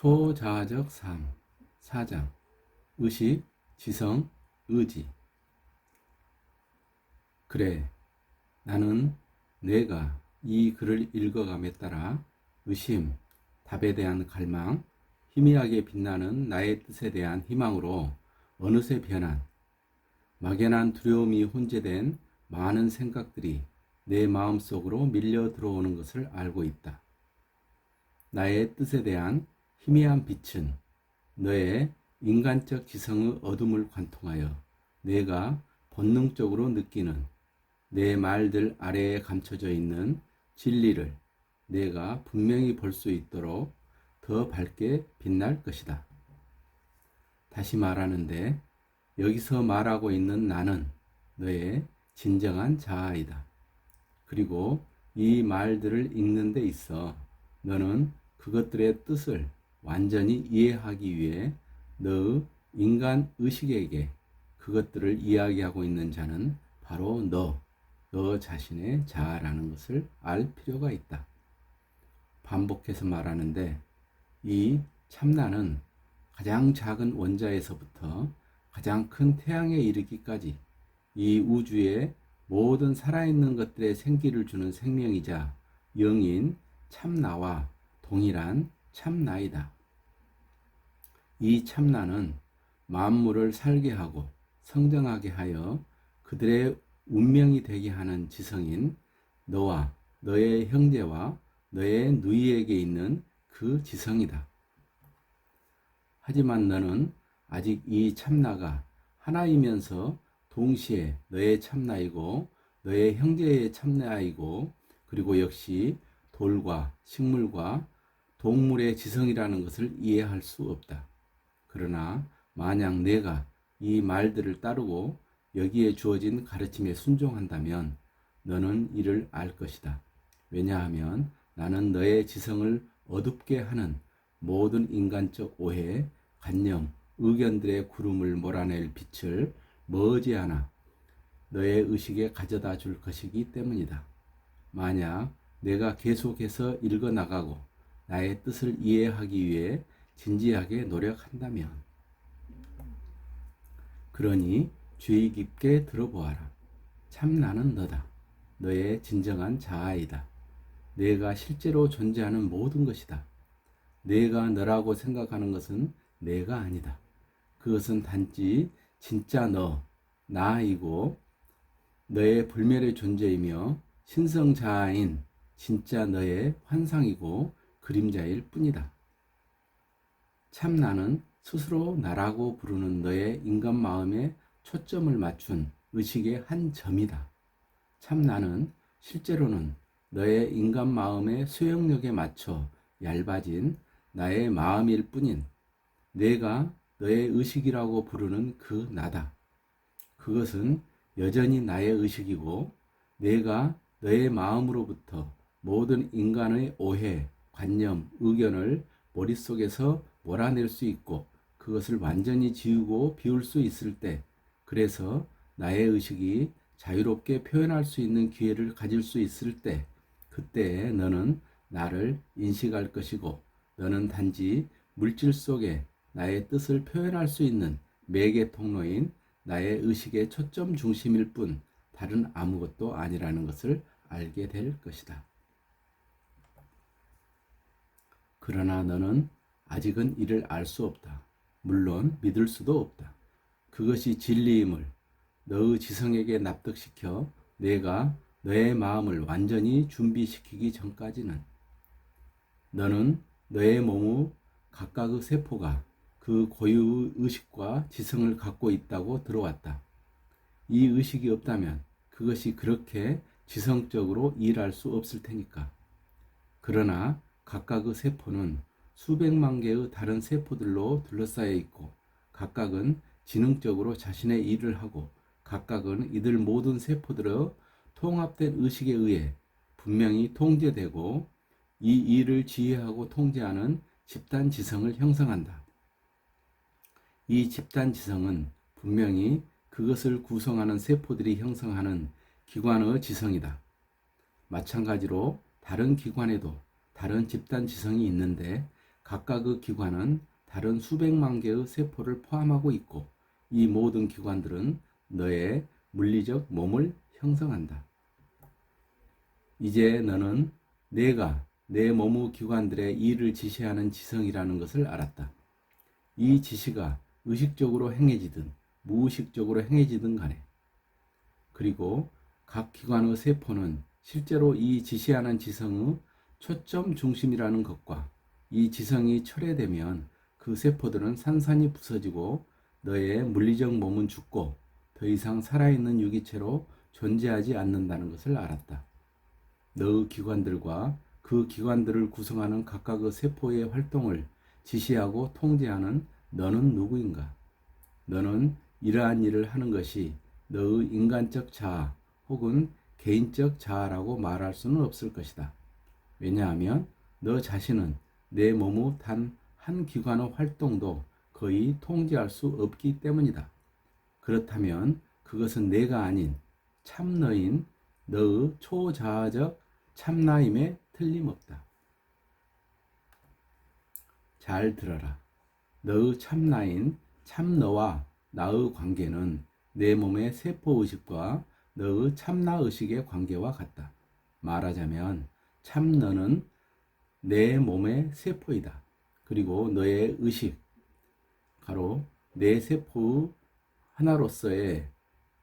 초자아적 삶 4장 의식, 지성, 의지 그래 나는 내가 이 글을 읽어감에 따라 의심, 답에 대한 갈망, 희미하게 빛나는 나의 뜻에 대한 희망으로 어느새 변한 막연한 두려움이 혼재된 많은 생각들이 내 마음속으로 밀려 들어오는 것을 알고 있다. 나의 뜻에 대한 희미한 빛은 너의 인간적 지성의 어둠을 관통하여 내가 본능적으로 느끼는 내 말들 아래에 감춰져 있는 진리를 내가 분명히 볼 수 있도록 더 밝게 빛날 것이다. 다시 말하는데 여기서 말하고 있는 나는 너의 진정한 자아이다. 그리고 이 말들을 읽는 데 있어 너는 그것들의 뜻을 완전히 이해하기 위해 너의 인간 의식에게 그것들을 이야기하고 있는 자는 바로 너, 너 자신의 자아라는 것을 알 필요가 있다. 반복해서 말하는데 이 참나는 가장 작은 원자에서부터 가장 큰 태양에 이르기까지 이 우주의 모든 살아있는 것들의 생기를 주는 생명이자 영인 참나와 동일한 참나이다. 이 참나는 만물을 살게 하고 성장하게 하여 그들의 운명이 되게 하는 지성인 너와 너의 형제와 너의 누이에게 있는 그 지성이다. 하지만 너는 아직 이 참나가 하나이면서 동시에 너의 참나이고 너의 형제의 참나이고 그리고 역시 돌과 식물과 동물의 지성이라는 것을 이해할 수 없다. 그러나 만약 내가 이 말들을 따르고 여기에 주어진 가르침에 순종한다면 너는 이를 알 것이다. 왜냐하면 나는 너의 지성을 어둡게 하는 모든 인간적 오해, 관념, 의견들의 구름을 몰아낼 빛을 머지않아 너의 의식에 가져다 줄 것이기 때문이다. 만약 내가 계속해서 읽어 나가고 나의 뜻을 이해하기 위해 진지하게 노력한다면 그러니 주의 깊게 들어보아라. 참 나는 너다. 너의 진정한 자아이다. 내가 실제로 존재하는 모든 것이다. 내가 너라고 생각하는 것은 내가 아니다. 그것은 단지 진짜 너, 나이고 너의 불멸의 존재이며 신성자아인 진짜 너의 환상이고 그림자일 뿐이다. 참 나는 스스로 나라고 부르는 너의 인간 마음에 초점을 맞춘 의식의 한 점이다. 참 나는 실제로는 너의 인간 마음의 수용력에 맞춰 얇아진 나의 마음일 뿐인 내가 너의 의식이라고 부르는 그 나다. 그것은 여전히 나의 의식이고 내가 너의 마음으로부터 모든 인간의 오해, 관념, 의견을 머릿속에서 몰아낼 수 있고 그것을 완전히 지우고 비울 수 있을 때 그래서 나의 의식이 자유롭게 표현할 수 있는 기회를 가질 수 있을 때 그때 너는 나를 인식할 것이고 너는 단지 물질 속에 나의 뜻을 표현할 수 있는 매개 통로인 나의 의식의 초점 중심일 뿐 다른 아무것도 아니라는 것을 알게 될 것이다. 그러나 너는 아직은 이를 알 수 없다. 물론 믿을 수도 없다. 그것이 진리임을 너의 지성에게 납득시켜 내가 너의 마음을 완전히 준비시키기 전까지는 너는 너의 몸의 각각의 세포가 그 고유의 의식과 지성을 갖고 있다고 들어왔다. 이 의식이 없다면 그것이 그렇게 지성적으로 일할 수 없을 테니까. 그러나 각각의 세포는 수백만 개의 다른 세포들로 둘러싸여 있고 각각은 지능적으로 자신의 일을 하고 각각은 이들 모든 세포들의 통합된 의식에 의해 분명히 통제되고 이 일을 지휘하고 통제하는 집단 지성을 형성한다. 이 집단 지성은 분명히 그것을 구성하는 세포들이 형성하는 기관의 지성이다. 마찬가지로 다른 기관에도 다른 집단 지성이 있는데 각각의 기관은 다른 수백만 개의 세포를 포함하고 있고 이 모든 기관들은 너의 물리적 몸을 형성한다. 이제 너는 내가 내 몸의 기관들의 일을 지시하는 지성이라는 것을 알았다. 이 지시가 의식적으로 행해지든 무의식적으로 행해지든 간에 그리고 각 기관의 세포는 실제로 이 지시하는 지성의 초점 중심이라는 것과 이 지성이 철회되면 그 세포들은 산산이 부서지고 너의 물리적 몸은 죽고 더 이상 살아있는 유기체로 존재하지 않는다는 것을 알았다. 너의 기관들과 그 기관들을 구성하는 각각의 세포의 활동을 지시하고 통제하는 너는 누구인가? 너는 이러한 일을 하는 것이 너의 인간적 자아 혹은 개인적 자아라고 말할 수는 없을 것이다. 왜냐하면 너 자신은 내 몸의 단 한 기관의 활동도 거의 통제할 수 없기 때문이다. 그렇다면 그것은 내가 아닌 참너인 너의 초자아적 참나임에 틀림없다. 잘 들어라. 너의 참나인 참너와 나의 관계는 내 몸의 세포의식과 너의 참나의식의 관계와 같다. 말하자면 참 너는 내 몸의 세포이다. 그리고 너의 의식, 가로 내 세포의 하나로서의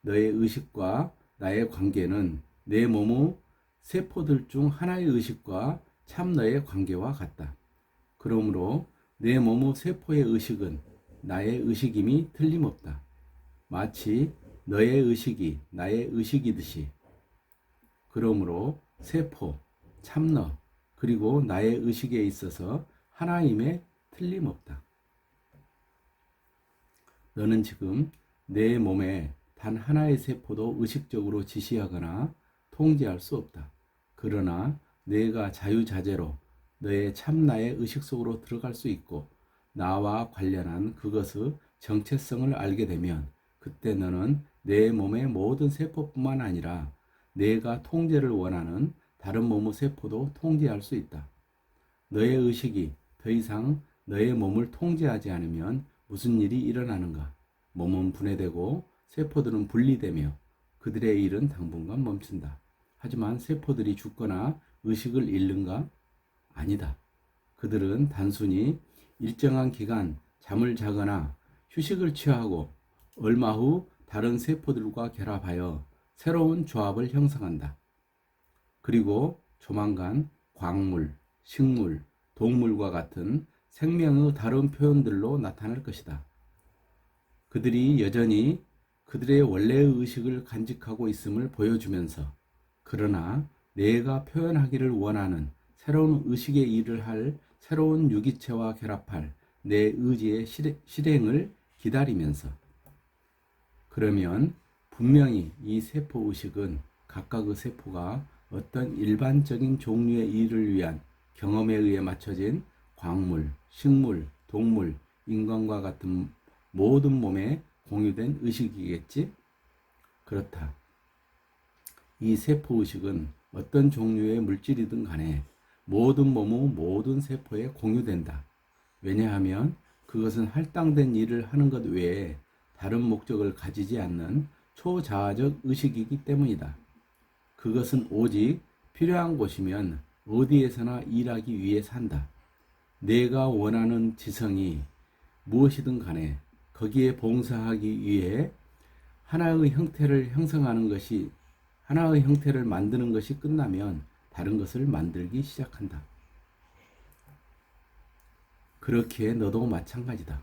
너의 의식과 나의 관계는 내 몸의 세포들 중 하나의 의식과 참 너의 관계와 같다. 그러므로 내 몸의 세포의 의식은 나의 의식임이 틀림없다. 마치 너의 의식이 나의 의식이듯이. 그러므로 세포, 참너, 그리고 나의 의식에 있어서 하나임에 틀림없다. 너는 지금 내 몸에 단 하나의 세포도 의식적으로 지시하거나 통제할 수 없다. 그러나 내가 자유자재로 너의 참나의 의식 속으로 들어갈 수 있고 나와 관련한 그것의 정체성을 알게 되면 그때 너는 내 몸의 모든 세포뿐만 아니라 내가 통제를 원하는 다른 몸의 세포도 통제할 수 있다. 너의 의식이 더 이상 너의 몸을 통제하지 않으면 무슨 일이 일어나는가? 몸은 분해되고 세포들은 분리되며 그들의 일은 당분간 멈춘다. 하지만 세포들이 죽거나 의식을 잃는가? 아니다. 그들은 단순히 일정한 기간 잠을 자거나 휴식을 취하고 얼마 후 다른 세포들과 결합하여 새로운 조합을 형성한다. 그리고 조만간 광물, 식물, 동물과 같은 생명의 다른 표현들로 나타날 것이다. 그들이 여전히 그들의 원래의 의식을 간직하고 있음을 보여주면서 그러나 내가 표현하기를 원하는 새로운 의식의 일을 할 새로운 유기체와 결합할 내 의지의 실행을 기다리면서 그러면 분명히 이 세포 의식은 각각의 세포가 어떤 일반적인 종류의 일을 위한 경험에 의해 맞춰진 광물, 식물, 동물, 인간과 같은 모든 몸에 공유된 의식이겠지? 그렇다. 이 세포 의식은 어떤 종류의 물질이든 간에 모든 몸의 모든 세포에 공유된다. 왜냐하면 그것은 할당된 일을 하는 것 외에 다른 목적을 가지지 않는 초자아적 의식이기 때문이다. 그것은 오직 필요한 곳이면 어디에서나 일하기 위해 산다. 내가 원하는 지성이 무엇이든 간에 거기에 봉사하기 위해 하나의 형태를 형성하는 것이 하나의 형태를 만드는 것이 끝나면 다른 것을 만들기 시작한다. 그렇기에 너도 마찬가지다.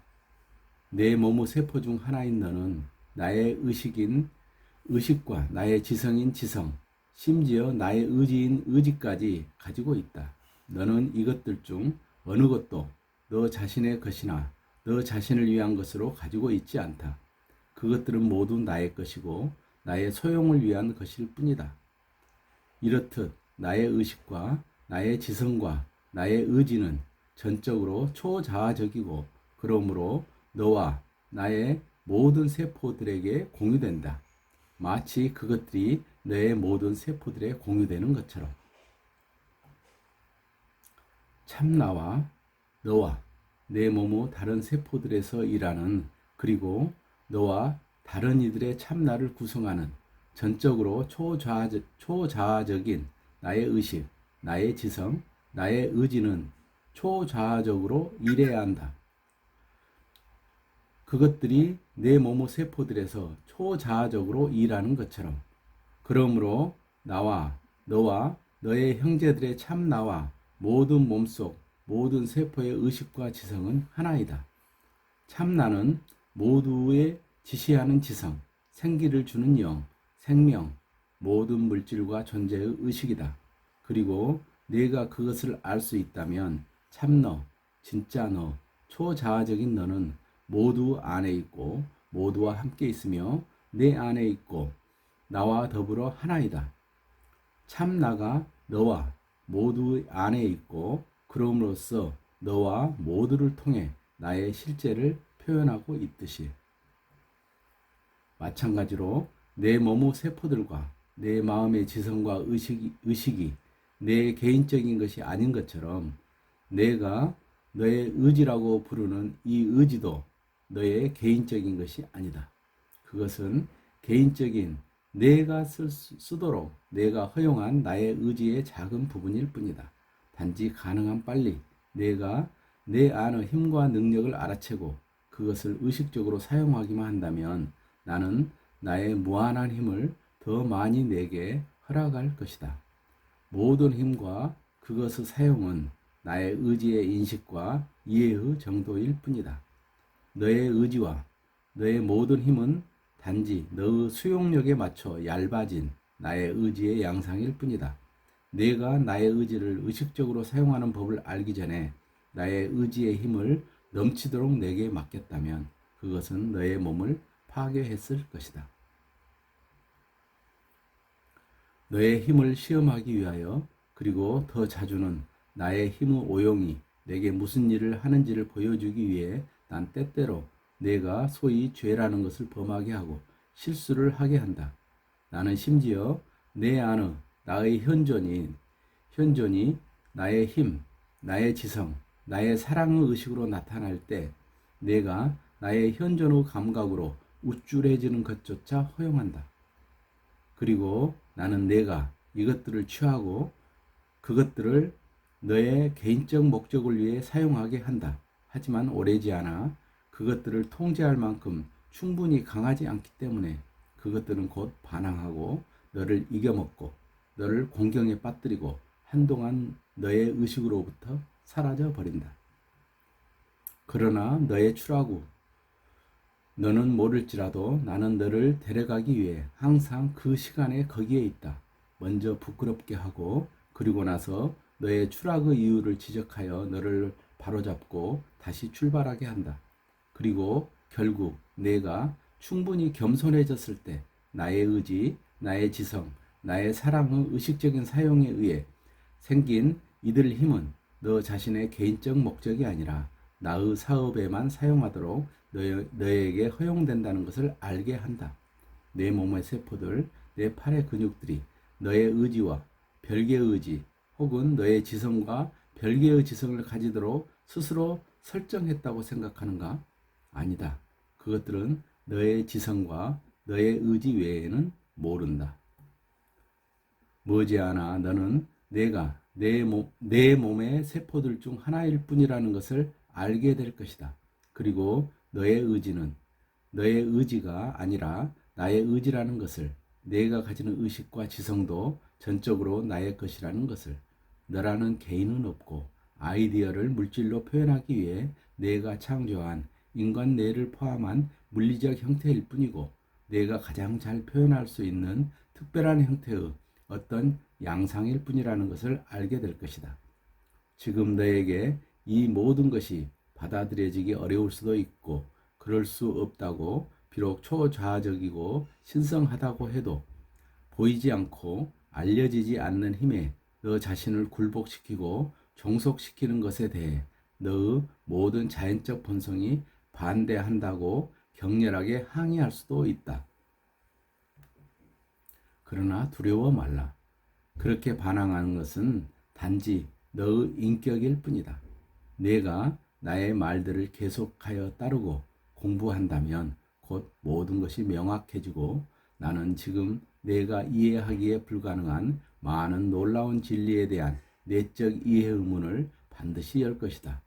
내 몸의 세포 중 하나인 너는 나의 의식인 의식과 나의 지성인 지성, 심지어 나의 의지인 의지까지 가지고 있다. 너는 이것들 중 어느 것도 너 자신의 것이나 너 자신을 위한 것으로 가지고 있지 않다. 그것들은 모두 나의 것이고 나의 소용을 위한 것일 뿐이다. 이렇듯 나의 의식과 나의 지성과 나의 의지는 전적으로 초자아적이고 그러므로 너와 나의 모든 세포들에게 공유된다. 마치 그것들이 너의 모든 세포들에 공유되는 것처럼. 참나와 너와 내 몸의 다른 세포들에서 일하는 그리고 너와 다른 이들의 참나를 구성하는 전적으로 초자아적, 초자아적인 나의 의식, 나의 지성, 나의 의지는 초자아적으로 일해야 한다. 그것들이 내 몸의 세포들에서 초자아적으로 일하는 것처럼 그러므로 나와 너와 너의 형제들의 참 나와 모든 몸속 모든 세포의 의식과 지성은 하나이다. 참 나는 모두의 지시하는 지성, 생기를 주는 영, 생명, 모든 물질과 존재의 의식이다. 그리고 내가 그것을 알 수 있다면 참 너, 진짜 너, 초자아적인 너는 모두 안에 있고 모두와 함께 있으며 내 안에 있고 나와 더불어 하나이다. 참 나가 너와 모두 안에 있고 그럼으로써 너와 모두를 통해 나의 실제를 표현하고 있듯이 마찬가지로 내 몸의 세포들과 내 마음의 지성과 의식이, 의식이 내 개인적인 것이 아닌 것처럼 내가 너의 의지라고 부르는 이 의지도 너의 개인적인 것이 아니다. 그것은 개인적인 내가 쓸, 쓰도록 내가 허용한 나의 의지의 작은 부분일 뿐이다. 단지 가능한 빨리 내가 내 안의 힘과 능력을 알아채고 그것을 의식적으로 사용하기만 한다면 나는 나의 무한한 힘을 더 많이 내게 허락할 것이다. 모든 힘과 그것의 사용은 나의 의지의 인식과 이해의 정도일 뿐이다. 너의 의지와 너의 모든 힘은 단지 너의 수용력에 맞춰 얇아진 나의 의지의 양상일 뿐이다. 내가 나의 의지를 의식적으로 사용하는 법을 알기 전에 나의 의지의 힘을 넘치도록 내게 맡겼다면 그것은 너의 몸을 파괴했을 것이다. 너의 힘을 시험하기 위하여 그리고 더 자주는 나의 힘의 오용이 내게 무슨 일을 하는지를 보여주기 위해 난 때때로 내가 소위 죄라는 것을 범하게 하고 실수를 하게 한다. 나는 심지어 내 안의 나의 현존인 현존이 나의 힘, 나의 지성, 나의 사랑의 의식으로 나타날 때 내가 나의 현존의 감각으로 우쭐해지는 것조차 허용한다. 그리고 나는 내가 이것들을 취하고 그것들을 너의 개인적 목적을 위해 사용하게 한다. 하지만 오래지 않아 그것들을 통제할 만큼 충분히 강하지 않기 때문에 그것들은 곧 반항하고 너를 이겨먹고 너를 공경에 빠뜨리고 한동안 너의 의식으로부터 사라져 버린다. 그러나 너의 추라고 너는 모를지라도 나는 너를 데려가기 위해 항상 그 시간에 거기에 있다. 먼저 부끄럽게 하고 그리고 나서 너의 추락의 이유를 지적하여 너를 바로잡고 다시 출발하게 한다. 그리고 결국 내가 충분히 겸손해졌을 때 나의 의지, 나의 지성, 나의 사랑의 의식적인 사용에 의해 생긴 이들 힘은 너 자신의 개인적 목적이 아니라 나의 사업에만 사용하도록 너의, 너에게 허용된다는 것을 알게 한다. 내 몸의 세포들, 내 팔의 근육들이 너의 의지와 별개의 의지 혹은 너의 지성과 별개의 지성을 가지도록 스스로 설정했다고 생각하는가? 아니다. 그것들은 너의 지성과 너의 의지 외에는 모른다. 머지않아 너는 내가 내, 몸, 내 몸의 세포들 중 하나일 뿐이라는 것을 알게 될 것이다. 그리고 너의 의지는 너의 의지가 아니라 나의 의지라는 것을 내가 가지는 의식과 지성도 전적으로 나의 것이라는 것을 너라는 개인은 없고 아이디어를 물질로 표현하기 위해 내가 창조한 인간 뇌를 포함한 물리적 형태일 뿐이고 내가 가장 잘 표현할 수 있는 특별한 형태의 어떤 양상일 뿐이라는 것을 알게 될 것이다. 지금 너에게 이 모든 것이 받아들여지기 어려울 수도 있고 그럴 수 없다고 비록 초자아적이고 신성하다고 해도 보이지 않고 알려지지 않는 힘에 너 자신을 굴복시키고 종속시키는 것에 대해 너의 모든 자연적 본성이 반대한다고 격렬하게 항의할 수도 있다. 그러나 두려워 말라. 그렇게 반항하는 것은 단지 너의 인격일 뿐이다. 내가 나의 말들을 계속하여 따르고 공부한다면 곧 모든 것이 명확해지고 나는 지금 내가 이해하기에 불가능한 많은 놀라운 진리에 대한 내적 이해 의문을 반드시 열 것이다.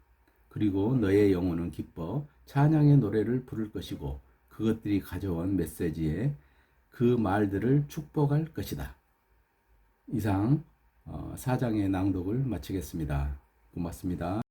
그리고 너의 영혼은 기뻐 찬양의 노래를 부를 것이고 그것들이 가져온 메시지에 그 말들을 축복할 것이다. 이상 어, 사장의 낭독을 마치겠습니다. 고맙습니다.